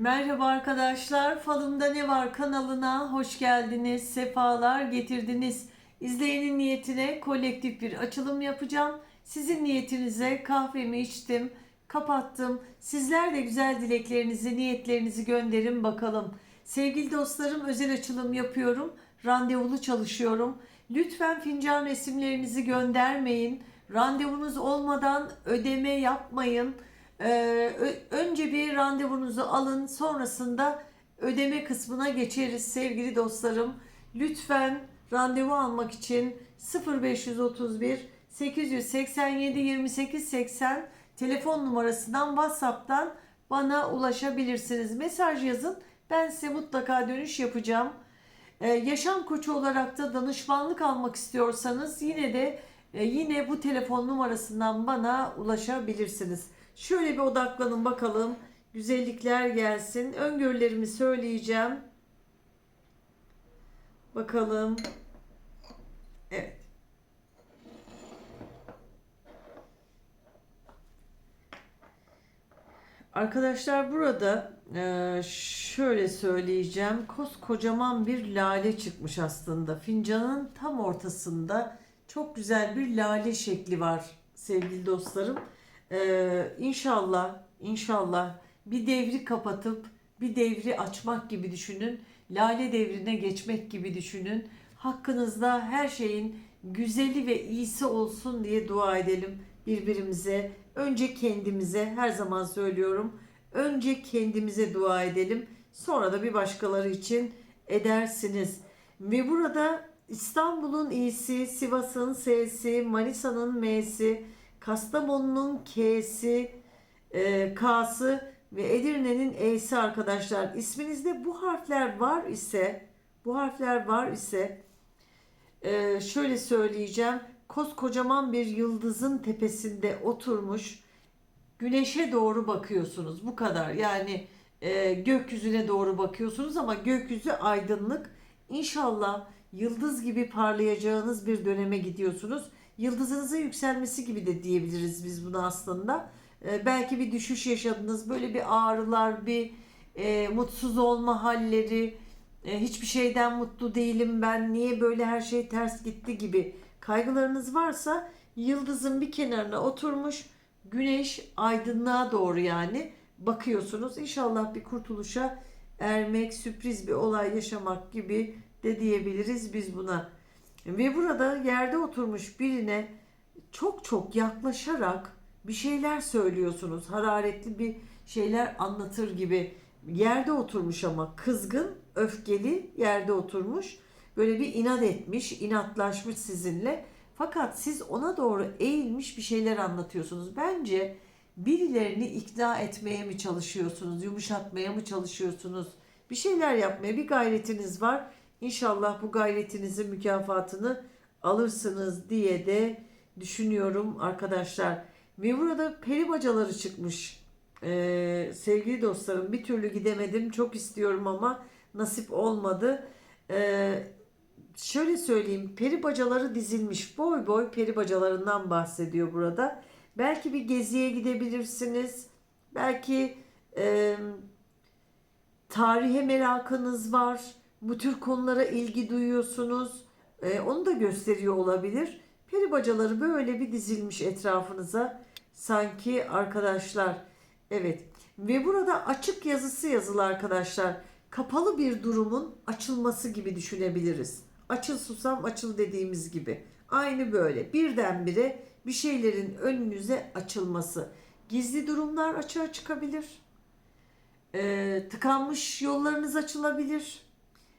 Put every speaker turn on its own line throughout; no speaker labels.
Merhaba arkadaşlar, Falımda Ne Var kanalına hoş geldiniz, sefalar getirdiniz. İzleyenin niyetine kolektif bir açılım yapacağım. Sizin niyetinize kahvemi içtim, kapattım. Sizler de güzel dileklerinizi, niyetlerinizi gönderin bakalım. Sevgili dostlarım özel açılım yapıyorum, randevulu çalışıyorum. Lütfen fincan resimlerinizi göndermeyin. Randevunuz olmadan ödeme yapmayın. Ee, önce bir randevunuzu alın, sonrasında ödeme kısmına geçeriz sevgili dostlarım. Lütfen randevu almak için 0531 887 28 80 telefon numarasından WhatsApp'tan bana ulaşabilirsiniz. Mesaj yazın. Ben size mutlaka dönüş yapacağım. Ee, yaşam koçu olarak da danışmanlık almak istiyorsanız yine de e, yine bu telefon numarasından bana ulaşabilirsiniz. Şöyle bir odaklanın bakalım. Güzellikler gelsin. Öngörülerimi söyleyeceğim. Bakalım. Evet. Arkadaşlar burada e, şöyle söyleyeceğim. Koskocaman bir lale çıkmış aslında. Fincanın tam ortasında çok güzel bir lale şekli var sevgili dostlarım. E, inşallah, inşallah bir devri kapatıp bir devri açmak gibi düşünün. Lale devrine geçmek gibi düşünün. Hakkınızda her şeyin güzeli ve iyisi olsun diye dua edelim birbirimize. Önce kendimize her zaman söylüyorum. Önce kendimize dua edelim. Sonra da bir başkaları için edersiniz. Ve burada İstanbul'un iyisi, Sivas'ın S'si, Manisa'nın M'si, Kastamonu'nun K'si, e, K'sı ve Edirne'nin E'si arkadaşlar. İsminizde bu harfler var ise, bu harfler var ise e, şöyle söyleyeceğim. Koskocaman bir yıldızın tepesinde oturmuş güneşe doğru bakıyorsunuz. Bu kadar. Yani e, gökyüzüne doğru bakıyorsunuz ama gökyüzü aydınlık. İnşallah yıldız gibi parlayacağınız bir döneme gidiyorsunuz. Yıldızınızın yükselmesi gibi de diyebiliriz biz buna aslında. E, belki bir düşüş yaşadınız. Böyle bir ağrılar, bir e, mutsuz olma halleri, e, hiçbir şeyden mutlu değilim ben, niye böyle her şey ters gitti gibi kaygılarınız varsa yıldızın bir kenarına oturmuş güneş aydınlığa doğru yani bakıyorsunuz. İnşallah bir kurtuluşa ermek, sürpriz bir olay yaşamak gibi de diyebiliriz biz buna. Ve burada yerde oturmuş birine çok çok yaklaşarak bir şeyler söylüyorsunuz. Hararetli bir şeyler anlatır gibi. Yerde oturmuş ama kızgın, öfkeli yerde oturmuş. Böyle bir inat etmiş, inatlaşmış sizinle. Fakat siz ona doğru eğilmiş bir şeyler anlatıyorsunuz. Bence birilerini ikna etmeye mi çalışıyorsunuz, yumuşatmaya mı çalışıyorsunuz? Bir şeyler yapmaya bir gayretiniz var. İnşallah bu gayretinizin mükafatını alırsınız diye de düşünüyorum arkadaşlar. Ve burada peri bacaları çıkmış. Ee, sevgili dostlarım bir türlü gidemedim. Çok istiyorum ama nasip olmadı. Ee, şöyle söyleyeyim peri bacaları dizilmiş boy boy peri bacalarından bahsediyor burada. Belki bir geziye gidebilirsiniz. Belki e, tarihe merakınız var. Bu tür konulara ilgi duyuyorsunuz. E, onu da gösteriyor olabilir. Peri bacaları böyle bir dizilmiş etrafınıza. Sanki arkadaşlar. Evet. Ve burada açık yazısı yazılı arkadaşlar. Kapalı bir durumun açılması gibi düşünebiliriz. Açıl susam açıl dediğimiz gibi. Aynı böyle birdenbire bir şeylerin önünüze açılması. Gizli durumlar açığa çıkabilir. Ee, tıkanmış yollarınız açılabilir.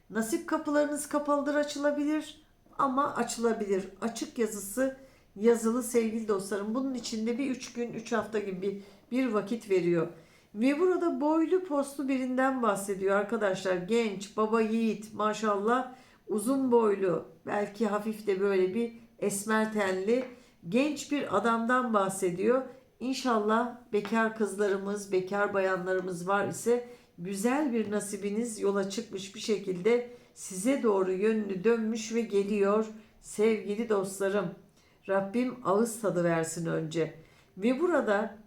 Nasip kapılarınız kapalıdır açılabilir. Ama açılabilir. Açık yazısı yazılı sevgili dostlarım. Bunun içinde bir üç gün, üç hafta gibi bir vakit veriyor. Ve burada boylu postlu birinden bahsediyor arkadaşlar. Genç, baba yiğit maşallah uzun boylu belki hafif de böyle bir esmer tenli genç bir adamdan bahsediyor. İnşallah bekar kızlarımız, bekar bayanlarımız var ise güzel bir nasibiniz yola çıkmış bir şekilde size doğru yönünü dönmüş ve geliyor sevgili dostlarım. Rabbim ağız tadı versin önce. Ve burada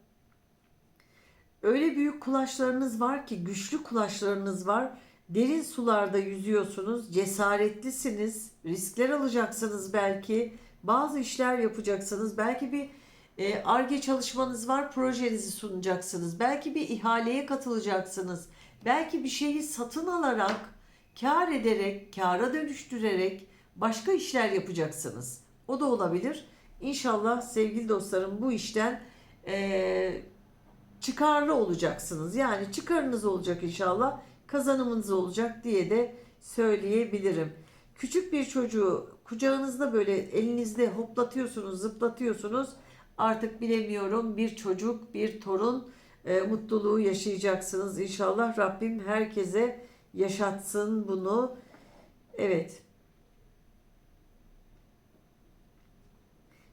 Öyle büyük kulaçlarınız var ki güçlü kulaçlarınız var. Derin sularda yüzüyorsunuz, cesaretlisiniz, riskler alacaksınız belki. Bazı işler yapacaksınız. Belki bir e, ARGE çalışmanız var, projenizi sunacaksınız. Belki bir ihaleye katılacaksınız. Belki bir şeyi satın alarak, kar ederek, kara dönüştürerek başka işler yapacaksınız. O da olabilir. İnşallah sevgili dostlarım bu işten e, çıkarlı olacaksınız. Yani çıkarınız olacak inşallah, kazanımınız olacak diye de söyleyebilirim. Küçük bir çocuğu kucağınızda böyle elinizde hoplatıyorsunuz, zıplatıyorsunuz. Artık bilemiyorum bir çocuk, bir torun e, mutluluğu yaşayacaksınız inşallah. Rabbim herkese yaşatsın bunu. Evet.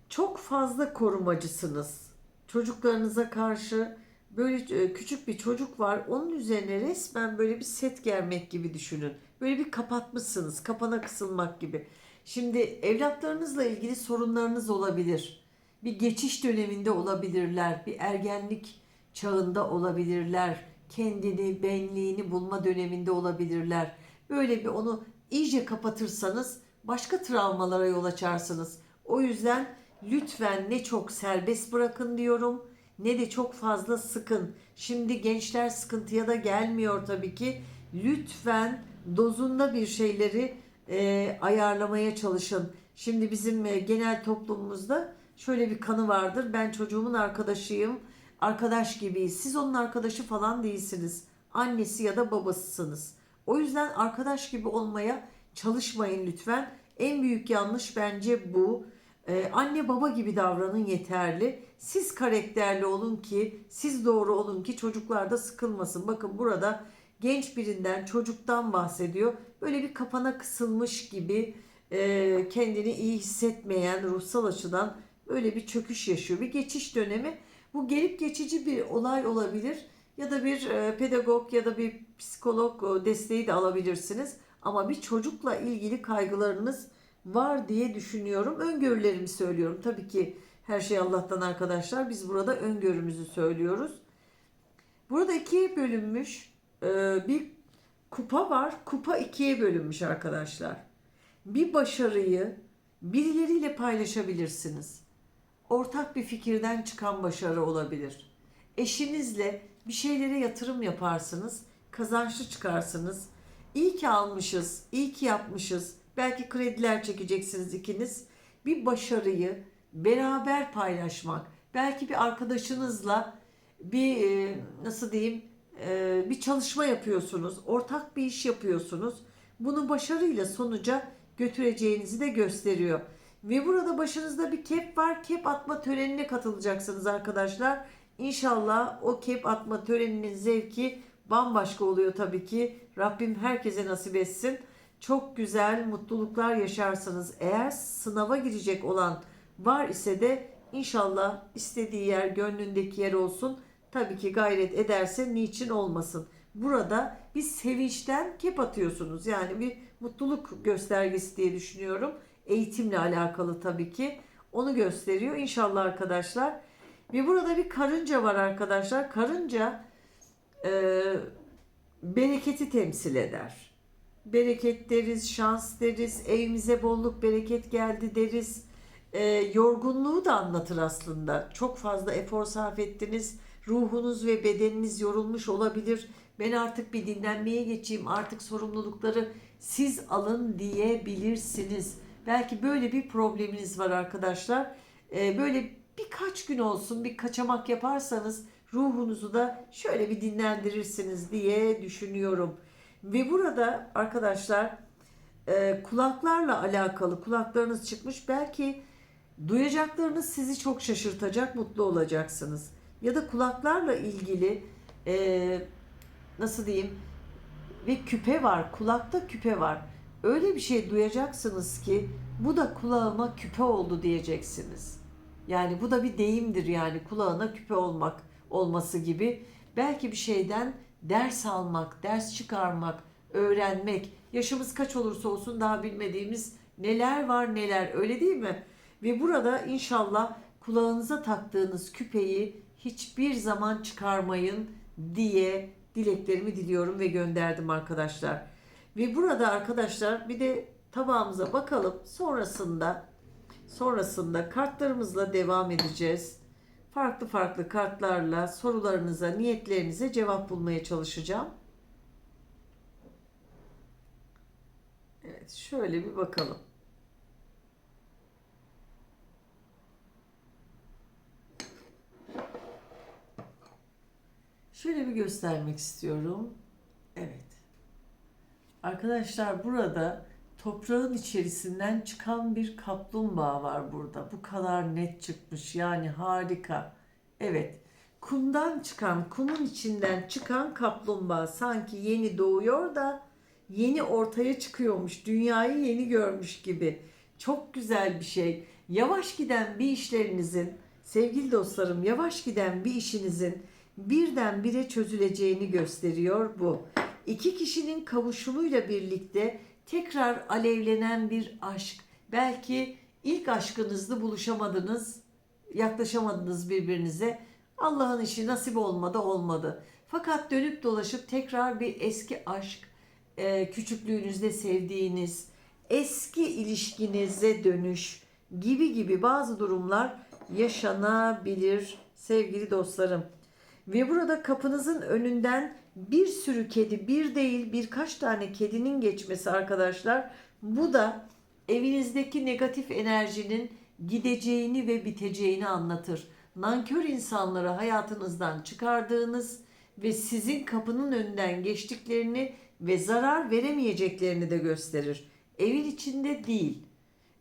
Çok fazla korumacısınız. Çocuklarınıza karşı böyle e, küçük bir çocuk var. Onun üzerine resmen böyle bir set germek gibi düşünün. Böyle bir kapatmışsınız. Kapana kısılmak gibi. Şimdi evlatlarınızla ilgili sorunlarınız olabilir. Bir geçiş döneminde olabilirler. Bir ergenlik çağında olabilirler. Kendini, benliğini bulma döneminde olabilirler. Böyle bir onu iyice kapatırsanız başka travmalara yol açarsınız. O yüzden lütfen ne çok serbest bırakın diyorum ne de çok fazla sıkın. Şimdi gençler sıkıntıya da gelmiyor tabii ki. Lütfen dozunda bir şeyleri e, ayarlamaya çalışın. Şimdi bizim e, genel toplumumuzda şöyle bir kanı vardır. Ben çocuğumun arkadaşıyım. Arkadaş gibiyiz. Siz onun arkadaşı falan değilsiniz. Annesi ya da babasısınız. O yüzden arkadaş gibi olmaya çalışmayın lütfen. En büyük yanlış bence bu. Ee, anne baba gibi davranın yeterli. Siz karakterli olun ki, siz doğru olun ki çocuklar da sıkılmasın. Bakın burada genç birinden, çocuktan bahsediyor. Böyle bir kapana kısılmış gibi e, kendini iyi hissetmeyen ruhsal açıdan öyle bir çöküş yaşıyor. Bir geçiş dönemi. Bu gelip geçici bir olay olabilir ya da bir e, pedagog ya da bir psikolog e, desteği de alabilirsiniz. Ama bir çocukla ilgili kaygılarınız var diye düşünüyorum. Öngörülerimi söylüyorum. Tabii ki her şey Allah'tan arkadaşlar. Biz burada öngörümüzü söylüyoruz. Burada ikiye bölünmüş e, bir kupa var. Kupa ikiye bölünmüş arkadaşlar. Bir başarıyı birileriyle paylaşabilirsiniz. Ortak bir fikirden çıkan başarı olabilir. Eşinizle bir şeylere yatırım yaparsınız, kazançlı çıkarsınız. İyi ki almışız, iyi ki yapmışız. Belki krediler çekeceksiniz ikiniz. Bir başarıyı beraber paylaşmak. Belki bir arkadaşınızla bir e, nasıl diyeyim e, bir çalışma yapıyorsunuz. Ortak bir iş yapıyorsunuz. Bunu başarıyla sonuca götüreceğinizi de gösteriyor. Ve burada başınızda bir kep var. Kep atma törenine katılacaksınız arkadaşlar. İnşallah o kep atma töreninin zevki bambaşka oluyor tabii ki. Rabbim herkese nasip etsin. Çok güzel mutluluklar yaşarsınız. Eğer sınava girecek olan var ise de inşallah istediği yer gönlündeki yer olsun. Tabii ki gayret ederse niçin olmasın. Burada bir sevinçten kep atıyorsunuz. Yani bir mutluluk göstergesi diye düşünüyorum. Eğitimle alakalı tabii ki. Onu gösteriyor. İnşallah arkadaşlar. Ve burada bir karınca var arkadaşlar. Karınca e, bereketi temsil eder. Bereket deriz, şans deriz, evimize bolluk bereket geldi deriz. E, yorgunluğu da anlatır aslında. Çok fazla efor sarf ettiniz. Ruhunuz ve bedeniniz yorulmuş olabilir. Ben artık bir dinlenmeye geçeyim. Artık sorumlulukları siz alın diyebilirsiniz. Belki böyle bir probleminiz var arkadaşlar. E, böyle birkaç gün olsun bir kaçamak yaparsanız ruhunuzu da şöyle bir dinlendirirsiniz diye düşünüyorum. Ve burada arkadaşlar e, kulaklarla alakalı kulaklarınız çıkmış. Belki duyacaklarınız sizi çok şaşırtacak, mutlu olacaksınız. Ya da kulaklarla ilgili e, nasıl diyeyim bir küpe var, kulakta küpe var. Öyle bir şey duyacaksınız ki bu da kulağıma küpe oldu diyeceksiniz. Yani bu da bir deyimdir yani kulağına küpe olmak olması gibi. Belki bir şeyden ders almak, ders çıkarmak, öğrenmek. Yaşımız kaç olursa olsun daha bilmediğimiz neler var neler öyle değil mi? Ve burada inşallah kulağınıza taktığınız küpeyi hiçbir zaman çıkarmayın. diye dileklerimi diliyorum ve gönderdim arkadaşlar. Ve burada arkadaşlar bir de tabağımıza bakalım. Sonrasında sonrasında kartlarımızla devam edeceğiz. Farklı farklı kartlarla sorularınıza, niyetlerinize cevap bulmaya çalışacağım. Evet, şöyle bir bakalım. Şöyle bir göstermek istiyorum. Evet. Arkadaşlar burada toprağın içerisinden çıkan bir kaplumbağa var burada. Bu kadar net çıkmış. Yani harika. Evet. Kumdan çıkan, kumun içinden çıkan kaplumbağa sanki yeni doğuyor da yeni ortaya çıkıyormuş. Dünyayı yeni görmüş gibi. Çok güzel bir şey. Yavaş giden bir işlerinizin, sevgili dostlarım, yavaş giden bir işinizin birdenbire çözüleceğini gösteriyor bu. İki kişinin kavuşumuyla birlikte tekrar alevlenen bir aşk. Belki ilk aşkınızda buluşamadınız, yaklaşamadınız birbirinize. Allah'ın işi nasip olmadı olmadı. Fakat dönüp dolaşıp tekrar bir eski aşk, e, küçüklüğünüzde sevdiğiniz, eski ilişkinize dönüş gibi gibi bazı durumlar yaşanabilir sevgili dostlarım. Ve burada kapınızın önünden bir sürü kedi, bir değil birkaç tane kedinin geçmesi arkadaşlar. Bu da evinizdeki negatif enerjinin gideceğini ve biteceğini anlatır. Nankör insanları hayatınızdan çıkardığınız ve sizin kapının önünden geçtiklerini ve zarar veremeyeceklerini de gösterir. Evin içinde değil.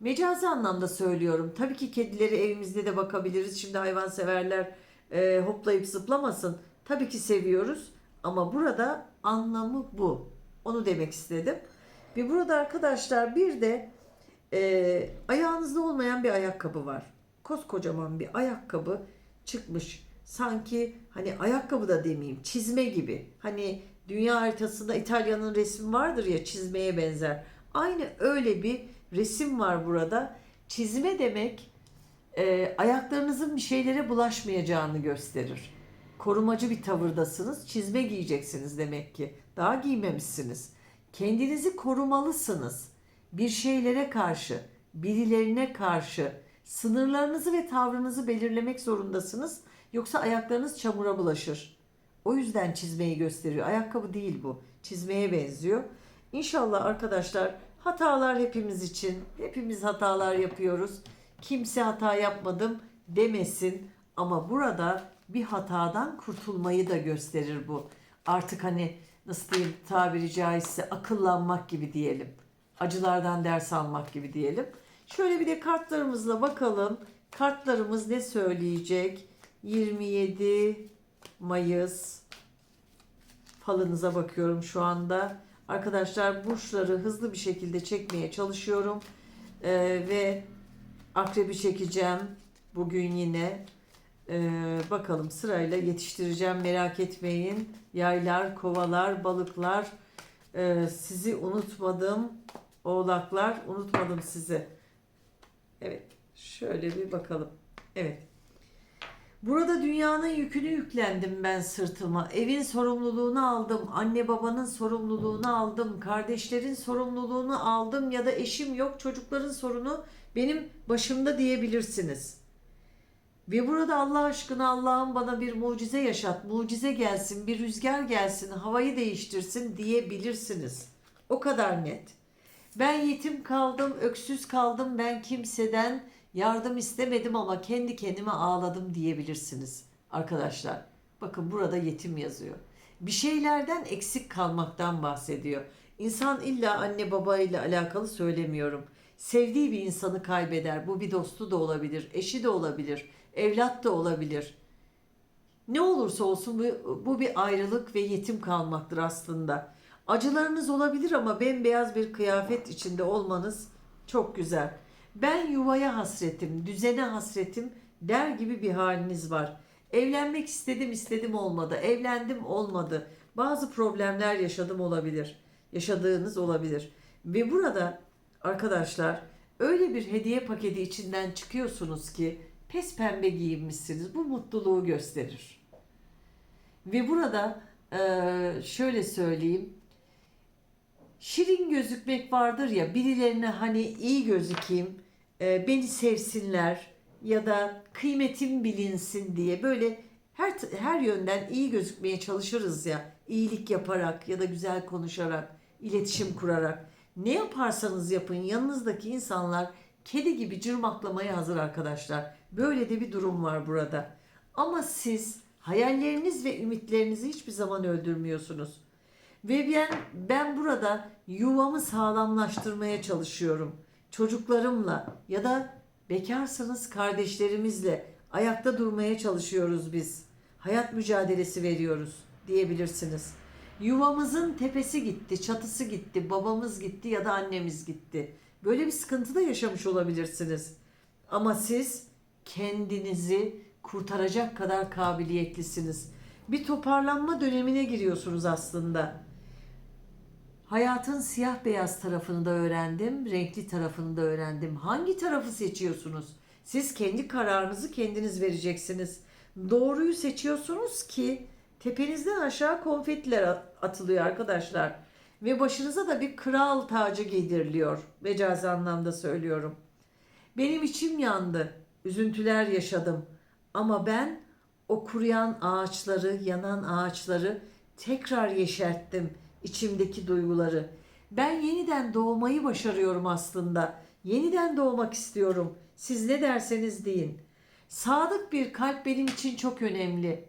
Mecazi anlamda söylüyorum. Tabii ki kedileri evimizde de bakabiliriz. Şimdi hayvanseverler e, hoplayıp zıplamasın. Tabii ki seviyoruz ama burada anlamı bu. Onu demek istedim. Ve burada arkadaşlar bir de e, ayağınızda olmayan bir ayakkabı var. Koskocaman bir ayakkabı çıkmış. Sanki hani ayakkabı da demeyeyim çizme gibi. Hani dünya haritasında İtalya'nın resmi vardır ya çizmeye benzer. Aynı öyle bir resim var burada. Çizme demek e, ayaklarınızın bir şeylere bulaşmayacağını gösterir. Korumacı bir tavırdasınız. Çizme giyeceksiniz demek ki. Daha giymemişsiniz. Kendinizi korumalısınız. Bir şeylere karşı, birilerine karşı sınırlarınızı ve tavrınızı belirlemek zorundasınız. Yoksa ayaklarınız çamura bulaşır. O yüzden çizmeyi gösteriyor. Ayakkabı değil bu. Çizmeye benziyor. İnşallah arkadaşlar hatalar hepimiz için. Hepimiz hatalar yapıyoruz kimse hata yapmadım demesin ama burada bir hatadan kurtulmayı da gösterir bu. Artık hani nasıl diyeyim tabiri caizse akıllanmak gibi diyelim. Acılardan ders almak gibi diyelim. Şöyle bir de kartlarımızla bakalım. Kartlarımız ne söyleyecek? 27 Mayıs falınıza bakıyorum şu anda. Arkadaşlar burçları hızlı bir şekilde çekmeye çalışıyorum. Ee, ve Akrebi çekeceğim bugün yine. Ee, bakalım sırayla yetiştireceğim merak etmeyin. Yaylar, kovalar, balıklar. Ee, sizi unutmadım. Oğlaklar unutmadım sizi. Evet şöyle bir bakalım. Evet. Burada dünyanın yükünü yüklendim ben sırtıma. Evin sorumluluğunu aldım. Anne babanın sorumluluğunu aldım. Kardeşlerin sorumluluğunu aldım. Ya da eşim yok çocukların sorunu benim başımda diyebilirsiniz. Ve burada Allah aşkına Allah'ım bana bir mucize yaşat, mucize gelsin, bir rüzgar gelsin, havayı değiştirsin diyebilirsiniz. O kadar net. Ben yetim kaldım, öksüz kaldım, ben kimseden yardım istemedim ama kendi kendime ağladım diyebilirsiniz arkadaşlar. Bakın burada yetim yazıyor. Bir şeylerden eksik kalmaktan bahsediyor. İnsan illa anne baba ile alakalı söylemiyorum sevdiği bir insanı kaybeder. Bu bir dostu da olabilir, eşi de olabilir, evlat da olabilir. Ne olursa olsun bu, bu bir ayrılık ve yetim kalmaktır aslında. Acılarınız olabilir ama bembeyaz bir kıyafet içinde olmanız çok güzel. Ben yuvaya hasretim, düzene hasretim der gibi bir haliniz var. Evlenmek istedim istedim olmadı, evlendim olmadı. Bazı problemler yaşadım olabilir. Yaşadığınız olabilir. Ve burada Arkadaşlar öyle bir hediye paketi içinden çıkıyorsunuz ki pes pembe giyinmişsiniz. Bu mutluluğu gösterir. Ve burada eee, şöyle söyleyeyim. Şirin gözükmek vardır ya birilerine hani iyi gözükeyim, eee, beni sevsinler ya da kıymetim bilinsin diye böyle her her yönden iyi gözükmeye çalışırız ya. iyilik yaparak ya da güzel konuşarak, iletişim kurarak. Ne yaparsanız yapın yanınızdaki insanlar kedi gibi cırmaklamaya hazır arkadaşlar. Böyle de bir durum var burada. Ama siz hayalleriniz ve ümitlerinizi hiçbir zaman öldürmüyorsunuz. Ve ben, ben burada yuvamı sağlamlaştırmaya çalışıyorum. Çocuklarımla ya da bekarsanız kardeşlerimizle ayakta durmaya çalışıyoruz biz. Hayat mücadelesi veriyoruz diyebilirsiniz. Yuvamızın tepesi gitti, çatısı gitti, babamız gitti ya da annemiz gitti. Böyle bir sıkıntı da yaşamış olabilirsiniz. Ama siz kendinizi kurtaracak kadar kabiliyetlisiniz. Bir toparlanma dönemine giriyorsunuz aslında. Hayatın siyah beyaz tarafını da öğrendim, renkli tarafını da öğrendim. Hangi tarafı seçiyorsunuz? Siz kendi kararınızı kendiniz vereceksiniz. Doğruyu seçiyorsunuz ki tepenizden aşağı konfetiler at- atılıyor arkadaşlar. Ve başınıza da bir kral tacı giydiriliyor. Mecazi anlamda söylüyorum. Benim içim yandı. Üzüntüler yaşadım. Ama ben o kuruyan ağaçları, yanan ağaçları tekrar yeşerttim içimdeki duyguları. Ben yeniden doğmayı başarıyorum aslında. Yeniden doğmak istiyorum. Siz ne derseniz deyin. Sadık bir kalp benim için çok önemli.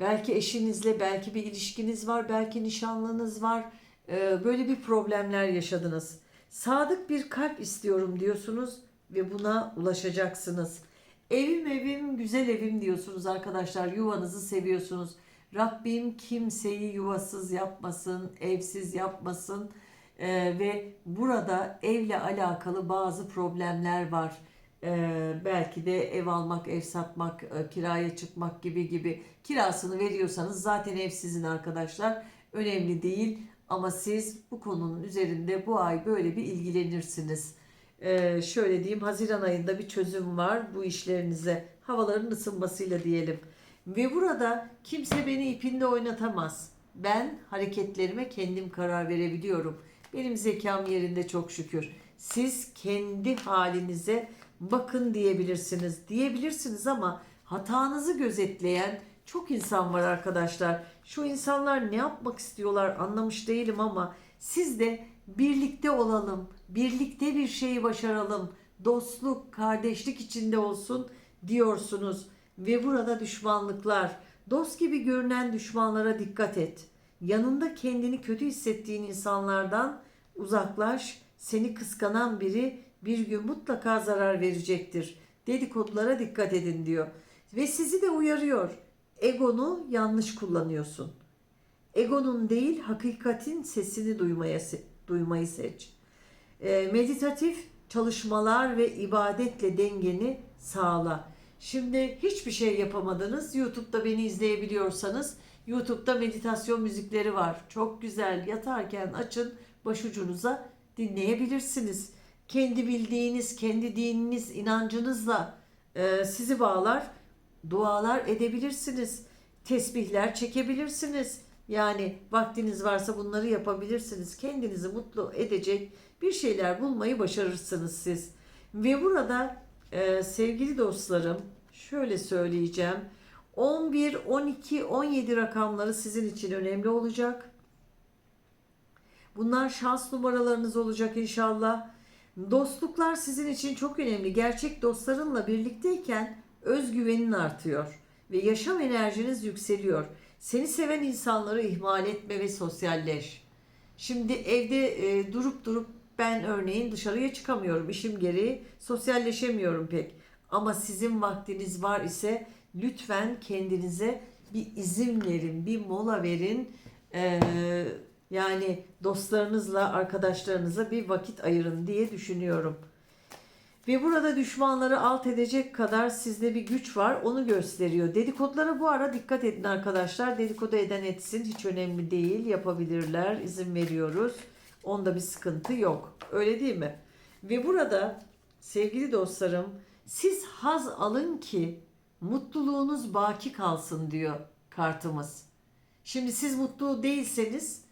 Belki eşinizle, belki bir ilişkiniz var, belki nişanlınız var. Ee, Böyle bir problemler yaşadınız. Sadık bir kalp istiyorum diyorsunuz ve buna ulaşacaksınız. Evim evim, güzel evim diyorsunuz arkadaşlar. Yuvanızı seviyorsunuz. Rabbim kimseyi yuvasız yapmasın, evsiz yapmasın. Ee, ve burada evle alakalı bazı problemler var. Ee, belki de ev almak, ev satmak, e, kiraya çıkmak gibi gibi. Kirasını veriyorsanız zaten ev sizin arkadaşlar. Önemli değil ama siz bu konunun üzerinde bu ay böyle bir ilgilenirsiniz. Ee, şöyle diyeyim Haziran ayında bir çözüm var bu işlerinize. Havaların ısınmasıyla diyelim. Ve burada kimse beni ipinde oynatamaz. Ben hareketlerime kendim karar verebiliyorum. Benim zekam yerinde çok şükür. Siz kendi halinize bakın diyebilirsiniz. Diyebilirsiniz ama hatanızı gözetleyen çok insan var arkadaşlar. Şu insanlar ne yapmak istiyorlar anlamış değilim ama siz de birlikte olalım, birlikte bir şeyi başaralım, dostluk, kardeşlik içinde olsun diyorsunuz. Ve burada düşmanlıklar, dost gibi görünen düşmanlara dikkat et. Yanında kendini kötü hissettiğin insanlardan uzaklaş. Seni kıskanan biri bir gün mutlaka zarar verecektir. Dedikodulara dikkat edin diyor. Ve sizi de uyarıyor. Egonu yanlış kullanıyorsun. Egonun değil hakikatin sesini duymaya, duymayı seç. E, meditatif çalışmalar ve ibadetle dengeni sağla. Şimdi hiçbir şey yapamadınız. YouTube'da beni izleyebiliyorsanız YouTube'da meditasyon müzikleri var. Çok güzel. Yatarken açın başucunuza dinleyebilirsiniz. Kendi bildiğiniz, kendi dininiz, inancınızla e, sizi bağlar. Dualar edebilirsiniz. Tesbihler çekebilirsiniz. Yani vaktiniz varsa bunları yapabilirsiniz. Kendinizi mutlu edecek bir şeyler bulmayı başarırsınız siz. Ve burada e, sevgili dostlarım şöyle söyleyeceğim. 11, 12, 17 rakamları sizin için önemli olacak. Bunlar şans numaralarınız olacak inşallah. Dostluklar sizin için çok önemli. Gerçek dostlarınla birlikteyken özgüvenin artıyor ve yaşam enerjiniz yükseliyor. Seni seven insanları ihmal etme ve sosyalleş. Şimdi evde e, durup durup ben örneğin dışarıya çıkamıyorum işim gereği sosyalleşemiyorum pek. Ama sizin vaktiniz var ise lütfen kendinize bir izin verin, bir mola verin. Ee, yani dostlarınızla, arkadaşlarınıza bir vakit ayırın diye düşünüyorum. Ve burada düşmanları alt edecek kadar sizde bir güç var. Onu gösteriyor. Dedikodulara bu ara dikkat edin arkadaşlar. Dedikodu eden etsin. Hiç önemli değil. Yapabilirler. izin veriyoruz. Onda bir sıkıntı yok. Öyle değil mi? Ve burada sevgili dostlarım siz haz alın ki Mutluluğunuz baki kalsın diyor kartımız. Şimdi siz mutlu değilseniz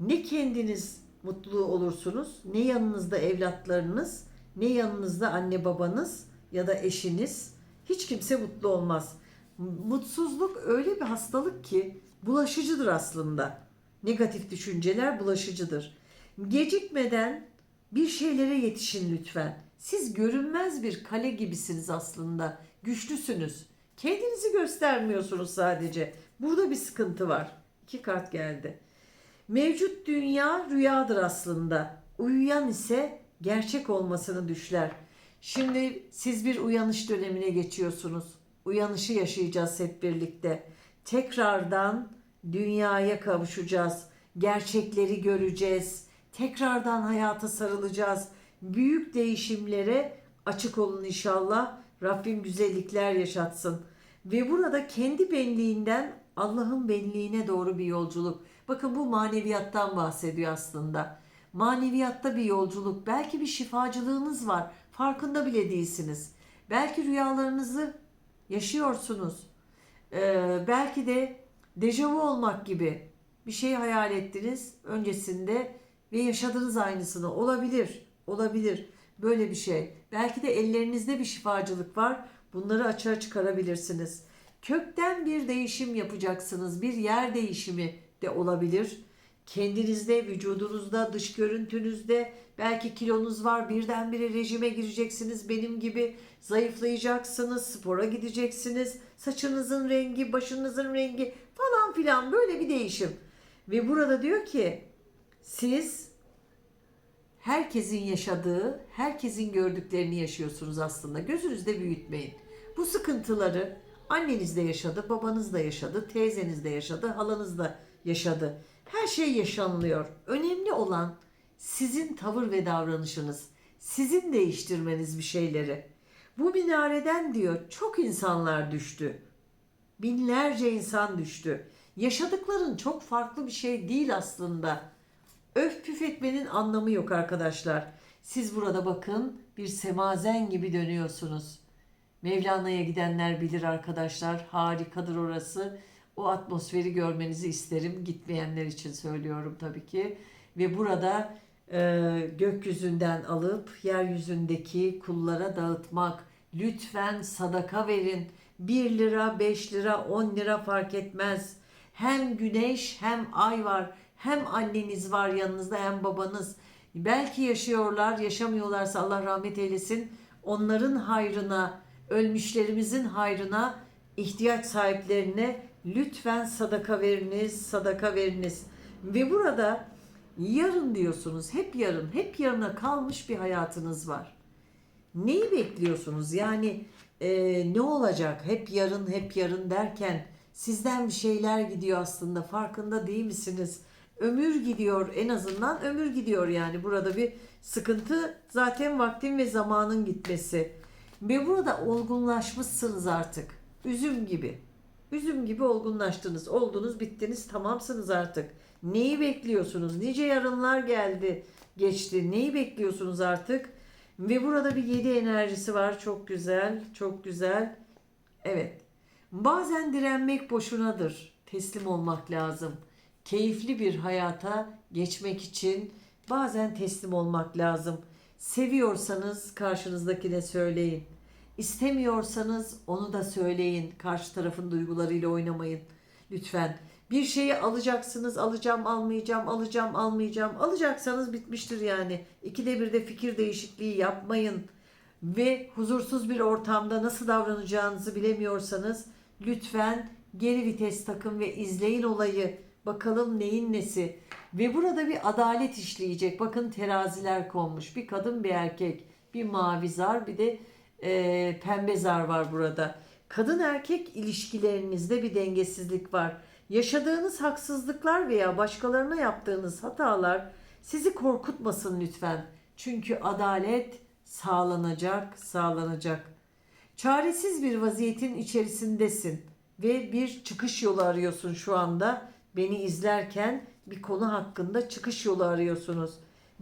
ne kendiniz mutlu olursunuz, ne yanınızda evlatlarınız, ne yanınızda anne babanız ya da eşiniz. Hiç kimse mutlu olmaz. Mutsuzluk öyle bir hastalık ki bulaşıcıdır aslında. Negatif düşünceler bulaşıcıdır. Gecikmeden bir şeylere yetişin lütfen. Siz görünmez bir kale gibisiniz aslında. Güçlüsünüz. Kendinizi göstermiyorsunuz sadece. Burada bir sıkıntı var. İki kart geldi. Mevcut dünya rüyadır aslında. Uyuyan ise gerçek olmasını düşler. Şimdi siz bir uyanış dönemine geçiyorsunuz. Uyanışı yaşayacağız hep birlikte. Tekrardan dünyaya kavuşacağız. Gerçekleri göreceğiz. Tekrardan hayata sarılacağız. Büyük değişimlere açık olun inşallah. Rabbim güzellikler yaşatsın. Ve burada kendi benliğinden Allah'ın benliğine doğru bir yolculuk. Bakın bu maneviyattan bahsediyor aslında. Maneviyatta bir yolculuk. Belki bir şifacılığınız var. Farkında bile değilsiniz. Belki rüyalarınızı yaşıyorsunuz. Ee, belki de dejavu olmak gibi bir şey hayal ettiniz öncesinde ve yaşadınız aynısını. Olabilir. Olabilir. Böyle bir şey. Belki de ellerinizde bir şifacılık var. Bunları açığa çıkarabilirsiniz. Kökten bir değişim yapacaksınız. Bir yer değişimi de olabilir. Kendinizde, vücudunuzda, dış görüntünüzde belki kilonuz var. Birdenbire rejime gireceksiniz. Benim gibi zayıflayacaksınız, spora gideceksiniz. Saçınızın rengi, başınızın rengi falan filan böyle bir değişim. Ve burada diyor ki siz herkesin yaşadığı, herkesin gördüklerini yaşıyorsunuz aslında. Gözünüzde büyütmeyin. Bu sıkıntıları anneniz de yaşadı, babanız da yaşadı, teyzeniz de yaşadı, halanız da yaşadı. Her şey yaşanılıyor. Önemli olan sizin tavır ve davranışınız. Sizin değiştirmeniz bir şeyleri. Bu minareden diyor çok insanlar düştü. Binlerce insan düştü. Yaşadıkların çok farklı bir şey değil aslında. Öf püf etmenin anlamı yok arkadaşlar. Siz burada bakın bir semazen gibi dönüyorsunuz. Mevlana'ya gidenler bilir arkadaşlar. Harikadır orası. O atmosferi görmenizi isterim. Gitmeyenler için söylüyorum tabii ki. Ve burada e, gökyüzünden alıp yeryüzündeki kullara dağıtmak. Lütfen sadaka verin. 1 lira, 5 lira, 10 lira fark etmez. Hem güneş hem ay var. Hem anneniz var yanınızda hem babanız. Belki yaşıyorlar, yaşamıyorlarsa Allah rahmet eylesin. Onların hayrına, ölmüşlerimizin hayrına, ihtiyaç sahiplerine lütfen sadaka veriniz, sadaka veriniz. Ve burada yarın diyorsunuz, hep yarın, hep yarına kalmış bir hayatınız var. Neyi bekliyorsunuz? Yani e, ne olacak? Hep yarın, hep yarın derken sizden bir şeyler gidiyor aslında. Farkında değil misiniz? Ömür gidiyor en azından ömür gidiyor yani. Burada bir sıkıntı zaten vaktin ve zamanın gitmesi. Ve burada olgunlaşmışsınız artık. Üzüm gibi. Üzüm gibi olgunlaştınız. Oldunuz, bittiniz, tamamsınız artık. Neyi bekliyorsunuz? Nice yarınlar geldi, geçti. Neyi bekliyorsunuz artık? Ve burada bir yedi enerjisi var. Çok güzel, çok güzel. Evet. Bazen direnmek boşunadır. Teslim olmak lazım. Keyifli bir hayata geçmek için bazen teslim olmak lazım. Seviyorsanız karşınızdakine söyleyin. İstemiyorsanız onu da söyleyin. Karşı tarafın duygularıyla oynamayın. Lütfen. Bir şeyi alacaksınız, alacağım, almayacağım, alacağım, almayacağım. Alacaksanız bitmiştir yani. İkide bir de fikir değişikliği yapmayın. Ve huzursuz bir ortamda nasıl davranacağınızı bilemiyorsanız lütfen geri vites takın ve izleyin olayı. Bakalım neyin nesi. Ve burada bir adalet işleyecek. Bakın teraziler konmuş. Bir kadın bir erkek. Bir mavi zar bir de e, pembe zar var burada. Kadın erkek ilişkilerinizde bir dengesizlik var. Yaşadığınız haksızlıklar veya başkalarına yaptığınız hatalar sizi korkutmasın lütfen. Çünkü adalet sağlanacak, sağlanacak. Çaresiz bir vaziyetin içerisindesin ve bir çıkış yolu arıyorsun şu anda. Beni izlerken bir konu hakkında çıkış yolu arıyorsunuz.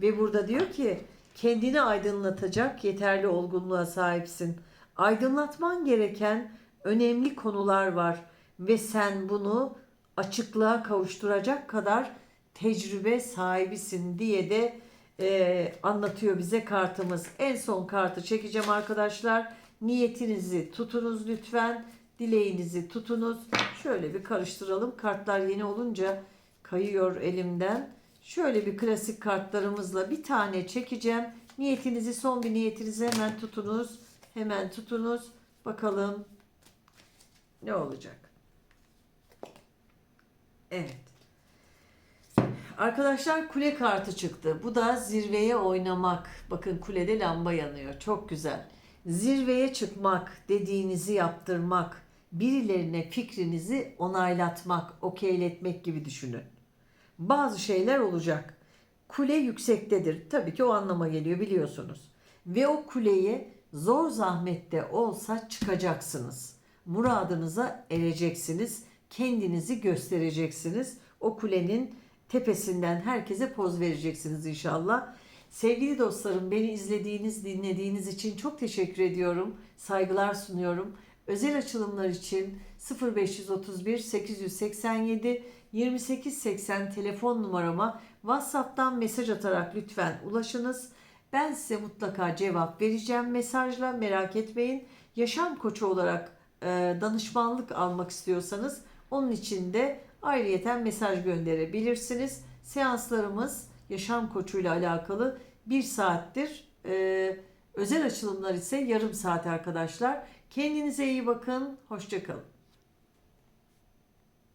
Ve burada diyor ki kendini aydınlatacak yeterli olgunluğa sahipsin. Aydınlatman gereken önemli konular var ve sen bunu açıklığa kavuşturacak kadar tecrübe sahibisin diye de e, anlatıyor bize kartımız. En son kartı çekeceğim arkadaşlar. Niyetinizi tutunuz lütfen. Dileğinizi tutunuz. Şöyle bir karıştıralım. Kartlar yeni olunca kayıyor elimden. Şöyle bir klasik kartlarımızla bir tane çekeceğim. Niyetinizi son bir niyetinizi hemen tutunuz. Hemen tutunuz. Bakalım ne olacak. Evet. Arkadaşlar kule kartı çıktı. Bu da zirveye oynamak. Bakın kulede lamba yanıyor. Çok güzel. Zirveye çıkmak, dediğinizi yaptırmak, birilerine fikrinizi onaylatmak, okeyletmek gibi düşünün. Bazı şeyler olacak. Kule yüksektedir. Tabii ki o anlama geliyor biliyorsunuz. Ve o kuleye zor zahmette olsa çıkacaksınız. Muradınıza ereceksiniz. Kendinizi göstereceksiniz. O kulenin tepesinden herkese poz vereceksiniz inşallah. Sevgili dostlarım beni izlediğiniz, dinlediğiniz için çok teşekkür ediyorum. Saygılar sunuyorum. Özel açılımlar için 0531 887 2880 telefon numarama WhatsApp'tan mesaj atarak lütfen ulaşınız. Ben size mutlaka cevap vereceğim mesajla merak etmeyin. Yaşam koçu olarak e, danışmanlık almak istiyorsanız onun için de ayrıyeten mesaj gönderebilirsiniz. Seanslarımız yaşam koçuyla alakalı bir saattir. E, özel açılımlar ise yarım saat arkadaşlar. Kendinize iyi bakın. Hoşçakalın.